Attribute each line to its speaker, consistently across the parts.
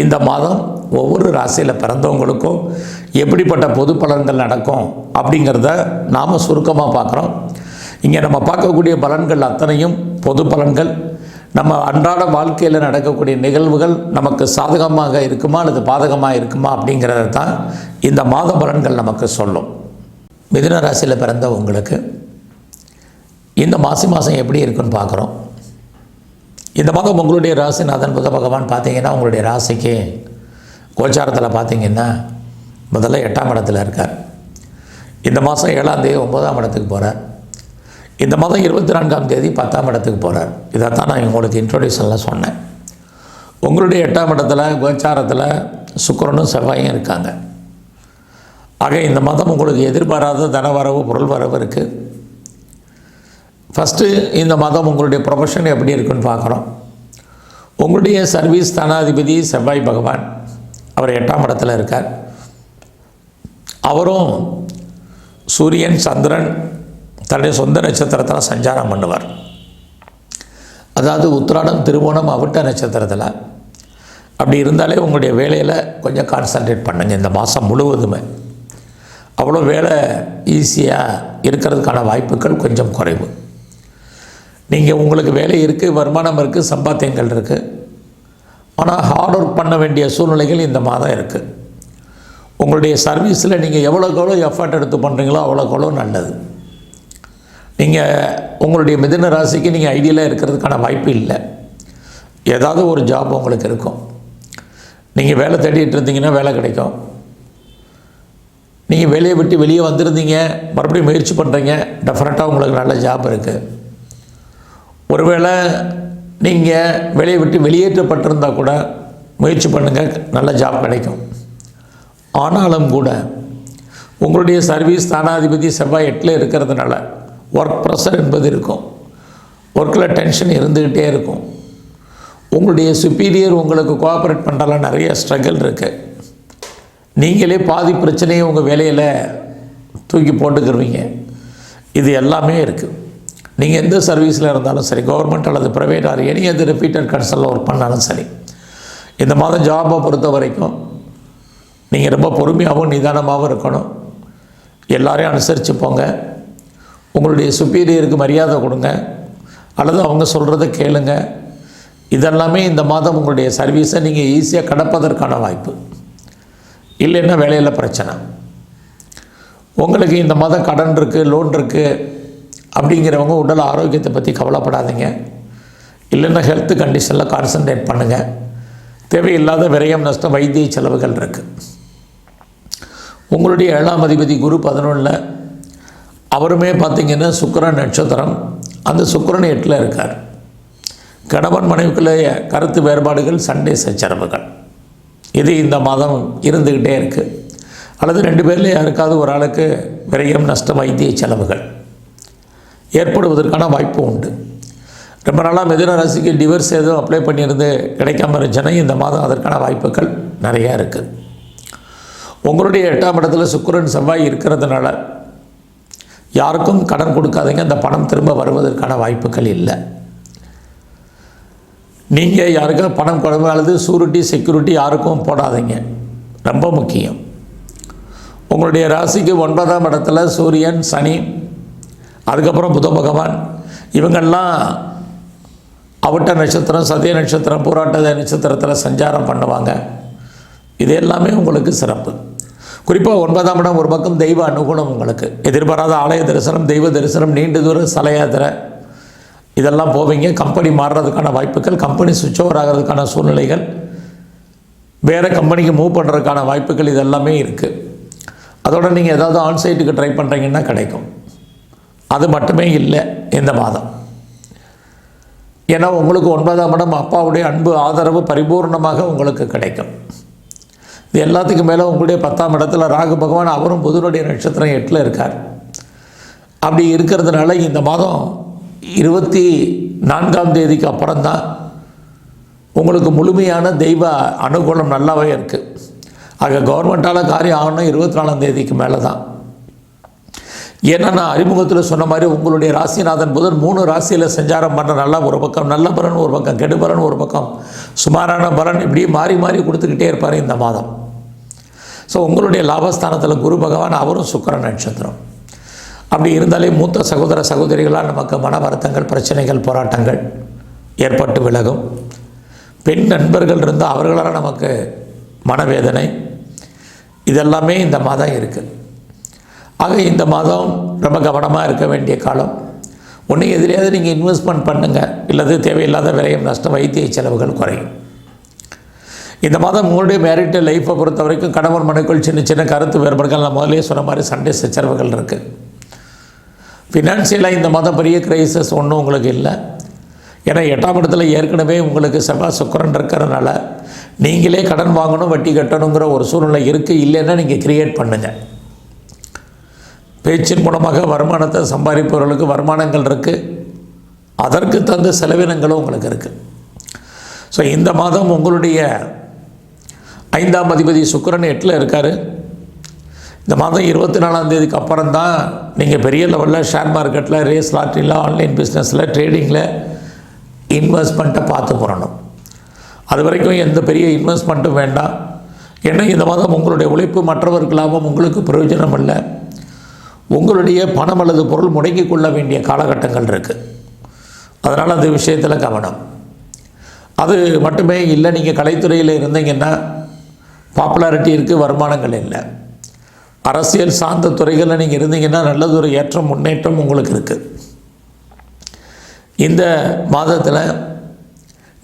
Speaker 1: இந்த மாதம் ஒவ்வொரு ராசியில் பிறந்தவங்களுக்கும் எப்படிப்பட்ட பொது பலன்கள் நடக்கும் அப்படிங்கிறத நாம் சுருக்கமாக பார்க்குறோம். இங்கே நம்ம பார்க்கக்கூடிய பலன்கள் அத்தனையும் பொது பலன்கள். நம்ம அன்றாட வாழ்க்கையில் நடக்கக்கூடிய நிகழ்வுகள் நமக்கு சாதகமாக இருக்குமா அல்லது பாதகமாக இருக்குமா அப்படிங்கிறத தான் இந்த மாத பலன்கள் நமக்கு சொல்லும். மிதுன ராசியில் பிறந்தவங்களுக்கு இந்த மாசி மாதம் எப்படி இருக்குன்னு பார்க்குறோம். இந்த மாதம் உங்களுடைய ராசிநாதன் புத பகவான் பார்த்தீங்கன்னா உங்களுடைய ராசிக்கு கோச்சாரத்தில் பார்த்தீங்கன்னா முதல்ல எட்டாம் இடத்துல இருக்கார். இந்த மாதம் ஏழாம் தேதி ஒன்பதாம் இடத்துக்கு போகிறார் இந்த மாதம் இருபத்தி நான்காம் தேதி பத்தாம் இடத்துக்கு போகிறார் இதை தான் நான் உங்களுக்கு இன்ட்ரோடியூஷனில் சொன்னேன். உங்களுடைய எட்டாம் இடத்துல கோச்சாரத்தில் சுக்கரனும் செவ்வாயும் இருக்காங்க. ஆக இந்த மாதம் உங்களுக்கு எதிர்பாராத தனவரவு பொருள் வரவு இருக்குது ஃபஸ்ட்டு இந்த மாதம் உங்களுடைய ப்ரொஃபஷன் எப்படி இருக்குன்னு பார்க்குறோம். உங்களுடைய சர்வீஸ் தனாதிபதி செவ்வாய் பகவான். அவர் எட்டாம் இடத்துல இருக்கார். அவரும் சூரியன் சந்திரன் தன்னுடைய சொந்த நட்சத்திரத்தில் சஞ்சாரம் பண்ணுவார். அதாவது உத்திராடம் திருவோணம் அவிட்ட நட்சத்திரத்தில். அப்படி இருந்தாலே உங்களுடைய வேலையில் கொஞ்சம் கான்சன்ட்ரேட் பண்ணுங்கள் இந்த மாதம் முழுவதுமே. அவ்வளோ வேலை ஈஸியாக இருக்கிறதுக்கான வாய்ப்புகள் கொஞ்சம் குறைவு. நீங்கள் உங்களுக்கு வேலை இருக்குது வருமானம் இருக்குது சம்பாத்தியங்கள் இருக்குது ஆனால் ஹார்ட் ஒர்க் பண்ண வேண்டிய சூழ்நிலைகள் இந்த மாதம் இருக்குது உங்களுடைய சர்வீஸில் நீங்கள் எவ்வளோக்கு எவ்வளோ எஃபர்ட் எடுத்து பண்ணுறீங்களோ அவ்வளோக்கு எவ்வளோ நல்லது. நீங்கள் உங்களுடைய மிதன ராசிக்கு நீங்கள் ஐடியலாக இருக்கிறதுக்கான வாய்ப்பு இல்லை. ஏதாவது ஒரு ஜாப் உங்களுக்கு இருக்கும். நீங்கள் வேலை தேடிட்டு இருந்தீங்கன்னா வேலை கிடைக்கும். நீங்கள் வேலையை விட்டு வெளியே வந்திருந்தீங்க மறுபடியும் முயற்சி பண்ணுறீங்க டெஃபினட்டாக உங்களுக்கு நல்ல ஜாப் இருக்குது ஒருவேளை நீங்கள் வெளியே விட்டு வெளியேற்றப்பட்டிருந்தால் கூட முயற்சி பண்ணுங்கள் நல்ல ஜாப் கிடைக்கும். ஆனாலும் கூட உங்களுடைய சர்வீஸ் ஸ்தானாதிபதி செவ்வாய் எட்டில் இருக்கிறதுனால ஒர்க் ப்ரெஷர் என்பது இருக்கும். ஒர்க்கில் டென்ஷன் இருந்துக்கிட்டே இருக்கும். உங்களுடைய சுப்பீரியர் உங்களுக்கு கோஆப்ரேட் பண்ணுறலாம் நிறைய ஸ்ட்ரகிள் இருக்குது நீங்களே பாதி பிரச்சனையை உங்கள் வேலையில் தூக்கி போட்டுக்கிருவீங்க. இது எல்லாமே இருக்குது நீங்கள் எந்த சர்வீஸில் இருந்தாலும் சரி கவர்மெண்ட் அல்லது ப்ரைவேட் ஆர் எனி அது ரிப்பீட்டட் கன்சலில் ஒர்க் பண்ணாலும் சரி இந்த மாதம் ஜாபை பொறுத்த வரைக்கும் நீங்கள் ரொம்ப பொறுமையாகவும் நிதானமாகவும் இருக்கணும். எல்லாரையும் அனுசரித்து போங்க. உங்களுடைய சுப்பீரியருக்கு மரியாதை கொடுங்க. அல்லது அவங்க சொல்கிறத கேளுங்க. இதெல்லாமே இந்த மாதம் உங்களுடைய சர்வீஸை நீங்கள் ஈஸியாக கடப்பதற்கான வாய்ப்பு. இல்லைன்னா வேலையில் பிரச்சனை. உங்களுக்கு இந்த மாதம் கடன் இருக்குது லோன் இருக்குது அப்படிங்கிறவங்க உடல் ஆரோக்கியத்தை பற்றி கவலைப்படாதீங்க. இல்லைன்னா ஹெல்த் கண்டிஷனில் கான்சன்ட்ரேட் பண்ணுங்கள் தேவையில்லாத விரயம் நஷ்டம் வைத்திய செலவுகள் இருக்குது உங்களுடைய ஏழாம் அதிபதி குரு பதினொன்றில் அவருமே பார்த்திங்கன்னா சுக்கரன் நட்சத்திரம். அந்த சுக்கரன் எட்டில் இருக்கார். கணவன் மனைவிக்குள்ளேயே கருத்து வேறுபாடுகள் சண்டை சச்சரவுகள். இது இந்த மாதம் இருந்துக்கிட்டே இருக்குது அல்லது ரெண்டு பேரில் யாருக்காவது ஒரு ஆளுக்கு விரயம் நஷ்டம் வைத்திய செலவுகள். ஏற்படுவதற்கான வாய்ப்பு உண்டு. ரொம்ப நாளாக மிதுன ராசிக்கு டிவர்ஸ் எதுவும் அப்ளை பண்ணியிருந்து கிடைக்காம இருந்துச்சுன்னா இந்த மாதம் அதற்கான வாய்ப்புகள் நிறையா இருக்குது உங்களுடைய எட்டாம் இடத்துல சுக்கரன் செவ்வாய் இருக்கிறதுனால யாருக்கும் கடன் கொடுக்காதீங்க அந்த பணம் திரும்ப வருவதற்கான வாய்ப்புகள் இல்லை. நீங்கள் யாருக்கும் பணம் கொடுங்க அல்லது சூரிட்டி செக்யூரிட்டி யாருக்கும் போடாதீங்க. ரொம்ப முக்கியம். உங்களுடைய ராசிக்கு ஒன்பதாம் இடத்துல சூரியன் சனி அதுக்கப்புறம் புத பகவான் இவங்கெல்லாம் அவட்ட நட்சத்திரம் சதய நட்சத்திரம் போராட்ட நட்சத்திரத்தில் சஞ்சாரம் பண்ணுவாங்க. இது எல்லாமே உங்களுக்கு சிறப்பு. குறிப்பாக ஒன்பதாம் இடம் ஒரு பக்கம் தெய்வ அனுகூலம் உங்களுக்கு. எதிர்பாராத ஆலய தரிசனம் தெய்வ தரிசனம் நீண்ட தூர சலையாத்திரை இதெல்லாம் போவீங்க. கம்பெனி மாறுறதுக்கான வாய்ப்புகள் கம்பெனி சுவிட்ச் ஓவர் ஆகிறதுக்கான சூழ்நிலைகள். வேறு கம்பெனிக்கு மூவ் பண்ணுறதுக்கான வாய்ப்புகள் இதெல்லாமே இருக்குது அதோட நீங்கள் ஏதாவது ஆன்சைட்டுக்கு ட்ரை பண்ணுறீங்கன்னா கிடைக்கும். அது மட்டுமே இல்லை இந்த மாதம். ஏன்னா உங்களுக்கு ஒன்பதாம் இடம் அப்பாவுடைய அன்பு ஆதரவு பரிபூர்ணமாக உங்களுக்கு கிடைக்கும். இது எல்லாத்துக்கும் மேலே உங்களுடைய பத்தாம் இடத்துல ராகு பகவான் அவரும் புதனுடைய நட்சத்திரம் எட்டில் இருக்கார். அப்படி இருக்கிறதுனால இந்த மாதம் இருபத்தி நான்காம் தேதிக்கு அப்புறம்தான் உங்களுக்கு முழுமையான தெய்வ அனுகூலம் நல்லாவே இருக்குது ஆக கவர்மெண்ட்டால் காரியம் ஆகணும் இருபத்தி நாலாம் தேதிக்கு மேலே தான் ஏன்னா நான் அறிமுகத்தில் சொன்ன மாதிரி உங்களுடைய ராசிநாதன் புதன் மூணு ராசியில் சஞ்சாரம் பண்ணுற நல்லா ஒரு பக்கம் நல்ல பலன் ஒரு பக்கம் கெடு பலன் ஒரு பக்கம். சுமாரான பலன் இப்படி மாறி மாறி கொடுத்துக்கிட்டே இருப்பார் இந்த மாதம். ஸோ உங்களுடைய லாபஸ்தானத்தில் குரு பகவான் அவரும் சுக்கர நட்சத்திரம். அப்படி இருந்தாலே மூத்த சகோதர சகோதரிகளால் நமக்கு மன வருத்தங்கள் பிரச்சனைகள் போராட்டங்கள் ஏற்பட்டு விலகும். பெண் நண்பர்கள் இருந்தால் அவர்களால் நமக்கு மனவேதனை. இதெல்லாமே இந்த மாதம் இருக்குது ஆக இந்த மாதம் ரொம்ப கவனமாக இருக்க வேண்டிய காலம். ஒன்று எதிரியாவது நீங்கள் இன்வெஸ்ட்மெண்ட் பண்ணுங்கள் இல்லது தேவையில்லாத விரயம் நஷ்டம் வைத்திய செலவுகள் குறையும். இந்த மாதம் உங்களுடைய மேரிட்டல் லைஃப்பை பொறுத்த வரைக்கும் கணவன் மனைக்குள் சின்ன சின்ன கருத்து வேறுபாடுகள். நான் முதலே சொன்ன மாதிரி சண்டை சச்சரவுகள் இருக்குது ஃபினான்ஷியலாக இந்த மாதம் பெரிய கிரைசஸ் ஒன்றும் உங்களுக்கு இல்லை. ஏன்னா எட்டாம் இடத்துல ஏற்கனவே உங்களுக்கு செவ்வாய் சுக்கரன் இருக்கிறதுனால நீங்களே கடன் வாங்கணும் வட்டி கட்டணுங்கிற ஒரு சூழ்நிலை இருக்குது இல்லைன்னா நீங்கள் கிரியேட் பண்ணுங்கள் பேச்சின் மூலமாக வருமானத்தை சம்பாதிப்பவர்களுக்கு வருமானங்கள் இருக்குது அதற்கு தகுந்த செலவினங்களும் உங்களுக்கு இருக்குது ஸோ இந்த மாதம் உங்களுடைய ஐந்தாம் அதிபதி சுக்கரன் எட்டில் இருக்கார். இந்த மாதம் இருபத்தி நாலாம் தேதிக்கு அப்புறம் தான் நீங்கள் பெரிய லெவலில் ஷேர் மார்க்கெட்டில் ரேஸ் லாட்ரியில் ஆன்லைன் பிஸ்னஸில் ட்ரேடிங்கில் இன்வெஸ்ட்மெண்ட்டை பார்த்து போடணும் அது வரைக்கும் எந்த பெரிய இன்வெஸ்ட்மெண்ட்டும் வேண்டாம். ஏன்னா இந்த மாதம் உங்களுடைய உழைப்பு மற்றவர்களாகவும் உங்களுக்கு பிரயோஜனம் இல்லை உங்களுடைய பணம் அல்லது பொருள் முடங்கிக் கொள்ள வேண்டிய காலகட்டங்கள் இருக்குது அதனால் அந்த விஷயத்தில் கவனம். அது மட்டுமே இல்லை நீங்கள் கலைத்துறையில் இருந்தீங்கன்னா பாப்புலாரிட்டி இருக்குது வருமானங்கள் இல்லை. அரசியல் சார்ந்த துறைகளில் நீங்கள் இருந்தீங்கன்னா நல்லதொரு ஏற்றம் முன்னேற்றம் உங்களுக்கு இருக்குது இந்த மாதத்தில்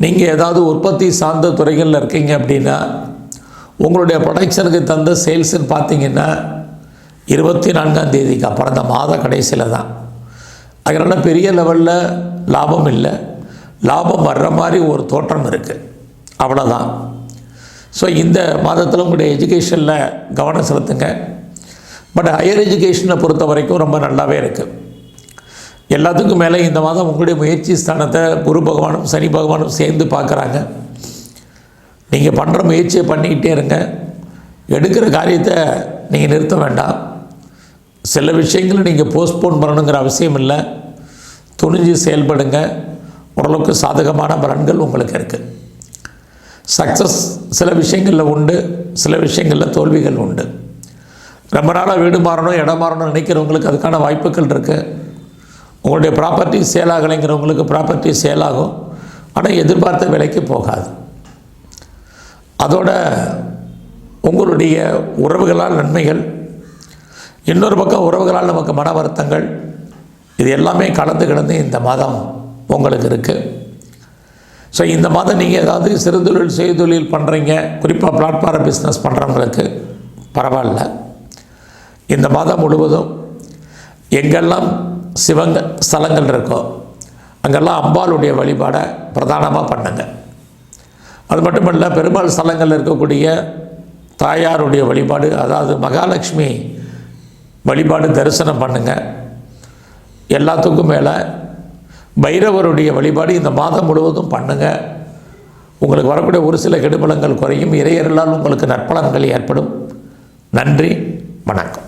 Speaker 1: நீங்கள் ஏதாவது உற்பத்தி சார்ந்த துறைகளில் இருக்கீங்க அப்படின்னா உங்களுடைய ப்ரொடக்ஷனுக்கு தந்த சேல்ஸுன்னு பார்த்தீங்கன்னா இருபத்தி நான்காம் தேதிக்கு அப்புறம் அந்த மாத கடைசியில் தான். அதனால் பெரிய லெவலில் லாபம் இல்லை. லாபம் வர்ற மாதிரி ஒரு தோற்றம் இருக்குது அவ்வளோதான் ஸோ இந்த மாதத்தில் உங்களுடைய எஜுகேஷனில் கவனம் செலுத்துங்க. பட் ஹையர் எஜுகேஷனை பொறுத்த வரைக்கும் ரொம்ப நல்லாவே இருக்குது எல்லாத்துக்கும் மேலே இந்த மாதம் உங்களுடைய முயற்சி ஸ்தானத்தை குரு பகவானும் சனி பகவானும் சேர்ந்து பார்க்குறாங்க. நீங்கள் பண்ணுற முயற்சியை பண்ணிக்கிட்டே இருங்க. எடுக்கிற காரியத்தை நீங்கள் நிறுத்த வேண்டாம். சில விஷயங்களை நீங்கள் போஸ்ட்போன் பண்ணணுங்கிற அவசியம் இல்லை. துணிஞ்சு செயல்படுங்க. ஓரளவுக்கு சாதகமான பலன்கள் உங்களுக்கு இருக்குது சக்ஸஸ் சில விஷயங்களில் உண்டு சில விஷயங்களில் தோல்விகள் உண்டு. ரொம்ப நாளாக வீடு மாறணும் இடம் மாறணும்னு நினைக்கிறவங்களுக்கு அதுக்கான வாய்ப்புகள் இருக்குது உங்களுடைய ப்ராப்பர்ட்டி சேல் ஆகலைங்கிறவங்களுக்கு ப்ராப்பர்ட்டி சேல் ஆகும். ஆனால் எதிர்பார்த்த விலைக்கு போகாது. அதோட உங்களுடைய உறவுகளால் நன்மைகள் இன்னொரு பக்கம் உறவுகளால் நமக்கு மன வருத்தங்கள். இது எல்லாமே கலந்து கிடந்து இந்த மாதம் உங்களுக்கு இருக்குது ஸோ இந்த மாதம் நீங்கள் ஏதாவது சிறுதொழில் செய்தொழில் பண்ணுறீங்க குறிப்பாக பிளாட்ஃபார்ம் பிஸ்னஸ் பண்ணுறவங்களுக்கு பரவாயில்ல. இந்த மாதம் முழுவதும் எங்கெல்லாம் சிவங்க ஸ்தலங்கள் இருக்கோ அங்கெல்லாம் அம்பாளுடைய வழிபாடை பிரதானமாக பண்ணுங்க. அது மட்டுமல்ல பெருமாள் ஸ்தலங்கள் இருக்கக்கூடிய தாயாருடைய வழிபாடு அதாவது மகாலட்சுமி வழிபாடு தரிசனம் பண்ணுங்க. எல்லாத்துக்கும் மேலே பைரவருடைய வழிபாடு இந்த மாதம் முழுவதும் பண்ணுங்க. உங்களுக்கு வரக்கூடிய ஒரு சில கெடுபலங்கள் குறையும். இறையர்களால் உங்களுக்கு நற்பலன்கள் ஏற்படும். நன்றி வணக்கம்.